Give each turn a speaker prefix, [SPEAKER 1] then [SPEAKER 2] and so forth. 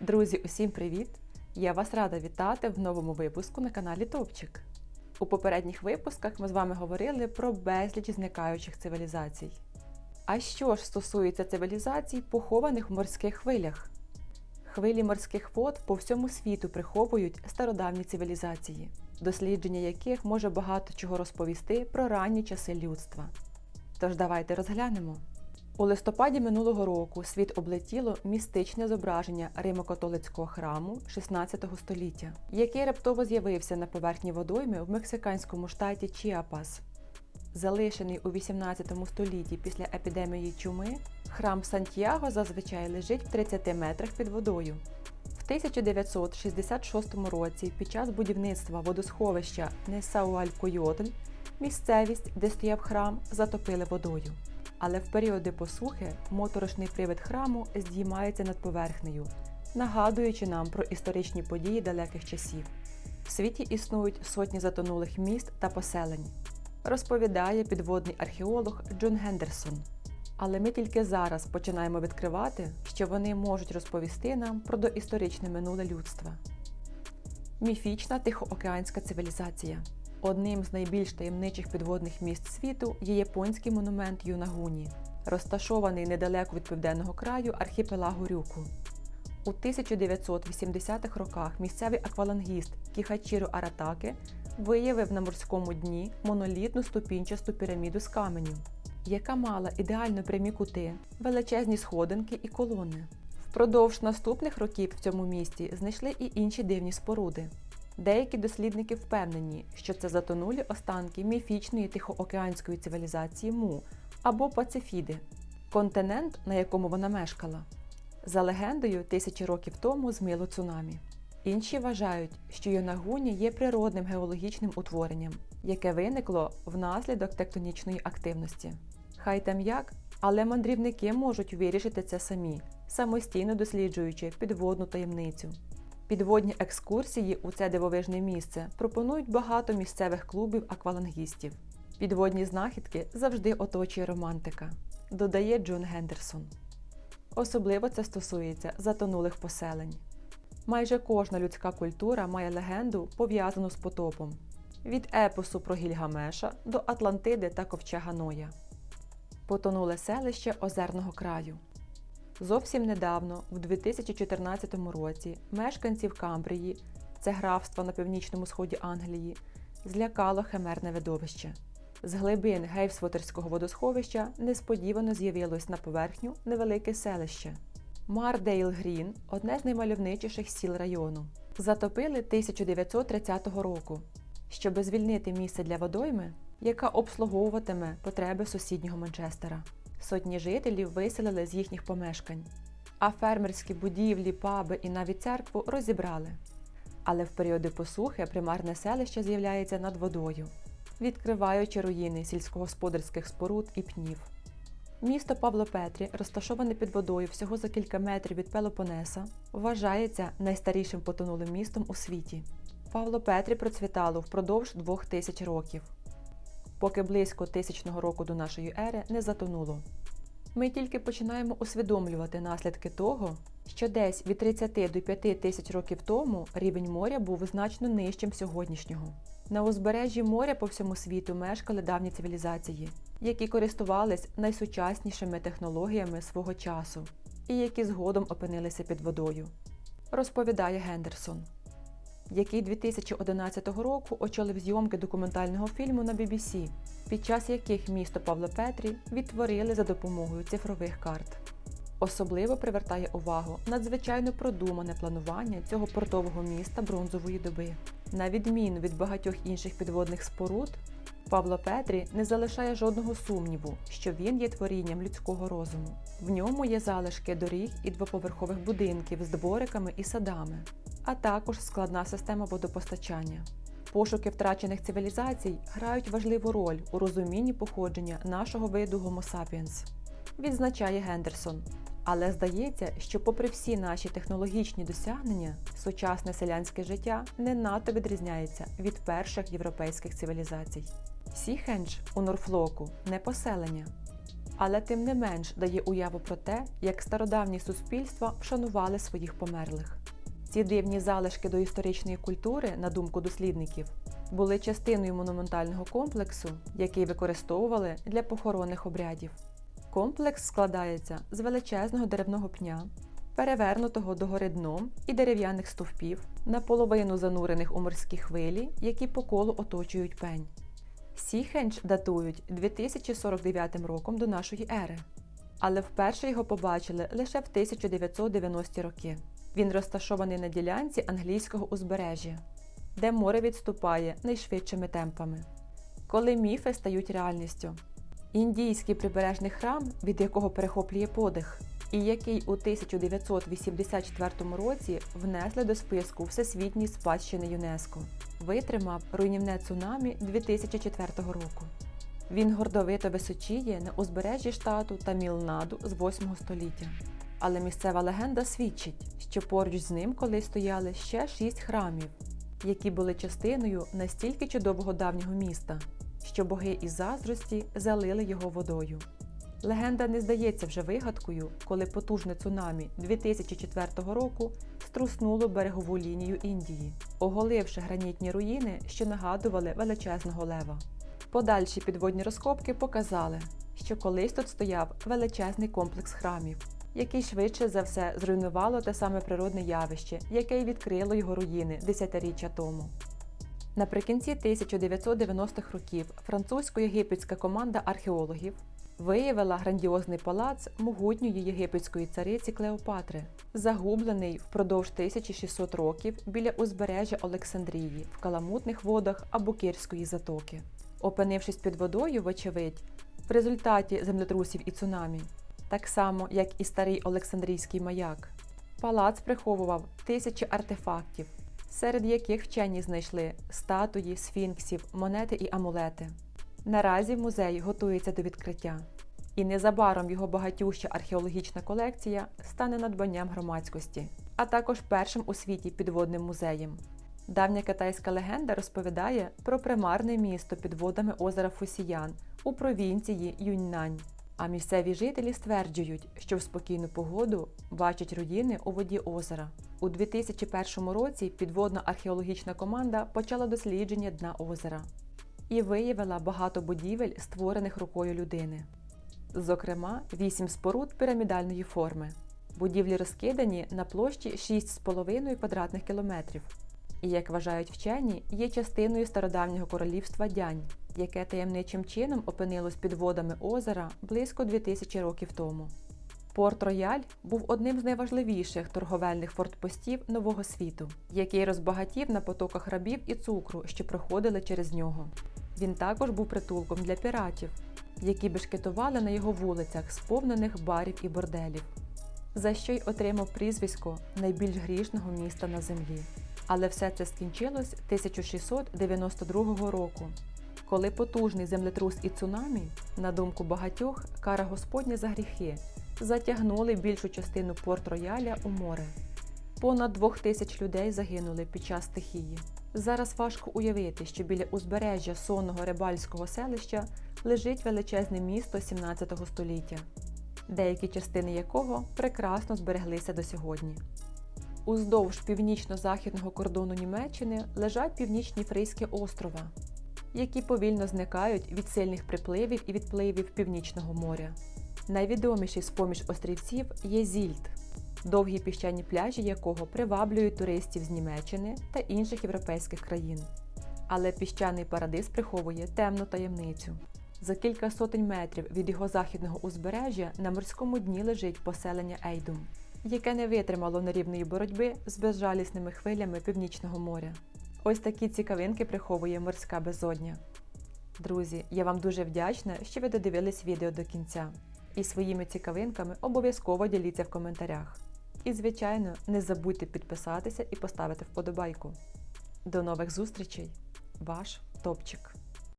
[SPEAKER 1] Друзі, усім привіт! Я вас рада вітати в новому випуску на каналі Топчик. У попередніх випусках ми з вами говорили про безліч зникаючих цивілізацій. А що ж стосується цивілізацій, похованих в морських хвилях? Хвилі морських вод по всьому світу приховують стародавні цивілізації, дослідження яких може багато чого розповісти про ранні часи людства. Тож давайте розглянемо. У листопаді минулого року світ облетіло містичне зображення Римо-католицького храму 16 століття, який раптово з'явився на поверхні водойми в мексиканському штаті Чіапас. Залишений у 18 столітті після епідемії чуми, храм Сантьяго зазвичай лежить в 30 метрах під водою. В 1966 році під час будівництва водосховища Несауалькойотль місцевість, де стояв храм, затопили водою. Але в періоди посухи моторошний привид храму здіймається над поверхнею, нагадуючи нам про історичні події далеких часів. В світі існують сотні затонулих міст та поселень, розповідає підводний археолог Джон Гендерсон. Але ми тільки зараз починаємо відкривати, що вони можуть розповісти нам про доісторичне минуле людства. Міфічна тихоокеанська цивілізація. Одним з найбільш таємничих підводних міст світу є японський монумент Юнагуні, розташований недалеко від південного краю архіпелагу Рюку. У 1980-х роках місцевий аквалангіст Кіхачіро Аратаке виявив на морському дні монолітну ступінчасту піраміду з каменю, яка мала ідеально прямі кути, величезні сходинки і колони. Впродовж наступних років в цьому місті знайшли і інші дивні споруди. Деякі дослідники впевнені, що це затонулі останки міфічної тихоокеанської цивілізації Му або Пацифіди, континент, на якому вона мешкала. За легендою, тисячі років тому змило цунамі. Інші вважають, що Йонагуні є природним геологічним утворенням, яке виникло внаслідок тектонічної активності. Хай там як, але мандрівники можуть вирішити це самі, самостійно досліджуючи підводну таємницю. Підводні екскурсії у це дивовижне місце пропонують багато місцевих клубів аквалангістів. Підводні знахідки завжди оточує романтика, додає Джон Гендерсон. Особливо це стосується затонулих поселень. Майже кожна людська культура має легенду, пов'язану з потопом від епосу про Гільгамеша до Атлантиди та ковчега Ноя. Потонуле селище озерного краю. Зовсім недавно, в 2014 році, мешканців Камбрії, це графство на північному сході Англії, злякало химерне видовище. З глибин Гейвсвотерського водосховища несподівано з'явилось на поверхню невелике селище. Мардейл Грін одне з наймальовничіших сіл району. Затопили 1930 року, щоб звільнити місце для водойми, яка обслуговуватиме потреби сусіднього Манчестера. Сотні жителів виселили з їхніх помешкань, а фермерські будівлі, паби і навіть церкву розібрали. Але в періоди посухи примарне селище з'являється над водою, відкриваючи руїни сільськогосподарських споруд і пнів. Місто Павлопетрі, розташоване під водою всього за кілька метрів від Пелопонеса, вважається найстарішим потонулим містом у світі. Павлопетрі процвітало впродовж двох тисяч років поки близько тисячного року до нашої ери не затонуло. Ми тільки починаємо усвідомлювати наслідки того, що десь від 30 до 5 тисяч років тому рівень моря був значно нижчим сьогоднішнього. На узбережжі моря по всьому світу мешкали давні цивілізації, які користувались найсучаснішими технологіями свого часу і які згодом опинилися під водою, розповідає Гендерсон який 2011 року очолив зйомки документального фільму на BBC, під час яких місто Павло Петрі відтворили за допомогою цифрових карт. Особливо привертає увагу надзвичайно продумане планування цього портового міста бронзової доби. На відміну від багатьох інших підводних споруд, Павло Петрі не залишає жодного сумніву, що він є творінням людського розуму. В ньому є залишки доріг і двоповерхових будинків з двориками і садами, а також складна система водопостачання. Пошуки втрачених цивілізацій грають важливу роль у розумінні походження нашого виду Homo sapiens, відзначає Гендерсон. Але здається, що, попри всі наші технологічні досягнення, сучасне селянське життя не надто відрізняється від перших європейських цивілізацій. Сіхендж у Норфлоку не поселення, але тим не менш дає уяву про те, як стародавні суспільства вшанували своїх померлих. Ці дивні залишки доісторичної культури, на думку дослідників, були частиною монументального комплексу, який використовували для похоронних обрядів. Комплекс складається з величезного деревного пня, перевернутого догори дном і дерев'яних стовпів, наполовину занурених у морські хвилі, які по колу оточують пень. Сіхендж датують 2049 роком до нашої ери, але вперше його побачили лише в 1990-ті роки. Він розташований на ділянці англійського узбережжя, де море відступає найшвидшими темпами. Коли міфи стають реальністю, індійський прибережний храм, від якого перехоплює подих, і який у 1984 році внесли до списку Всесвітньої спадщини ЮНЕСКО, витримав руйнівне цунамі 2004 року. Він гордовито височіє на узбережжі штату Тамілнаду з 8 століття. Але місцева легенда свідчить, що поруч з ним колись стояли ще шість храмів, які були частиною настільки чудового давнього міста, що боги із заздрості залили його водою. Легенда не здається вже вигадкою, коли потужне цунамі 2004 року струснуло берегову лінію Індії, оголивши гранітні руїни, що нагадували величезного лева. Подальші підводні розкопки показали, що колись тут стояв величезний комплекс храмів, який швидше за все зруйнувало те саме природне явище, яке й відкрило його руїни десятиріччя тому. Наприкінці 1990-х років французько-єгипетська команда археологів виявила грандіозний палац могутньої єгипетської цариці Клеопатри, загублений впродовж 1600 років біля узбережжя Олександрії в каламутних водах Абукирської затоки. Опинившись під водою, вочевидь, в результаті землетрусів і цунамі, так само як і старий Олександрійський маяк, палац приховував тисячі артефактів, серед яких вчені знайшли статуї, сфінксів, монети і амулети. Наразі музей готується до відкриття, і незабаром його багатюща археологічна колекція стане надбанням громадськості, а також першим у світі підводним музеєм. Давня китайська легенда розповідає про примарне місто під водами озера Фусіян у провінції Юньнань. А місцеві жителі стверджують, що в спокійну погоду бачать руїни у воді озера. У 2001 році підводна археологічна команда почала дослідження дна озера і виявила багато будівель, створених рукою людини. Зокрема, вісім споруд пірамідальної форми. Будівлі розкидані на площі 6,5 квадратних кілометрів. І, як вважають вчені, є частиною стародавнього королівства Дянь, яке таємничим чином опинилось під водами озера близько 2000 років тому. Порт Рояль був одним з найважливіших торговельних фортпостів Нового світу, який розбагатів на потоках рабів і цукру, що проходили через нього. Він також був притулком для піратів, які бешкетували на його вулицях, сповнених барів і борделів, за що й отримав прізвисько найбільш грішного міста на землі. Але все це скінчилось 1692 року, коли потужний землетрус і цунамі, на думку багатьох, кара Господня за гріхи, затягнули більшу частину порт Рояля у море. Понад двох тисяч людей загинули під час стихії. Зараз важко уявити, що біля узбережжя сонного рибальського селища лежить величезне місто 17 століття, деякі частини якого прекрасно збереглися до сьогодні. Уздовж північно-західного кордону Німеччини лежать північні Фрейські острова, які повільно зникають від сильних припливів і відпливів Північного моря. Найвідоміший з поміж острівців є Зільд, довгі піщані пляжі якого приваблюють туристів з Німеччини та інших європейських країн. Але піщаний парадис приховує темну таємницю. За кілька сотень метрів від його західного узбережжя на морському дні лежить поселення Ейдум, яке не витримало нерівної боротьби з безжалісними хвилями Північного моря. Ось такі цікавинки приховує морська безодня. Друзі, я вам дуже вдячна, що ви додивились відео до кінця. І своїми цікавинками обов'язково діліться в коментарях. І, звичайно, не забудьте підписатися і поставити вподобайку. До нових зустрічей! Ваш Топчик!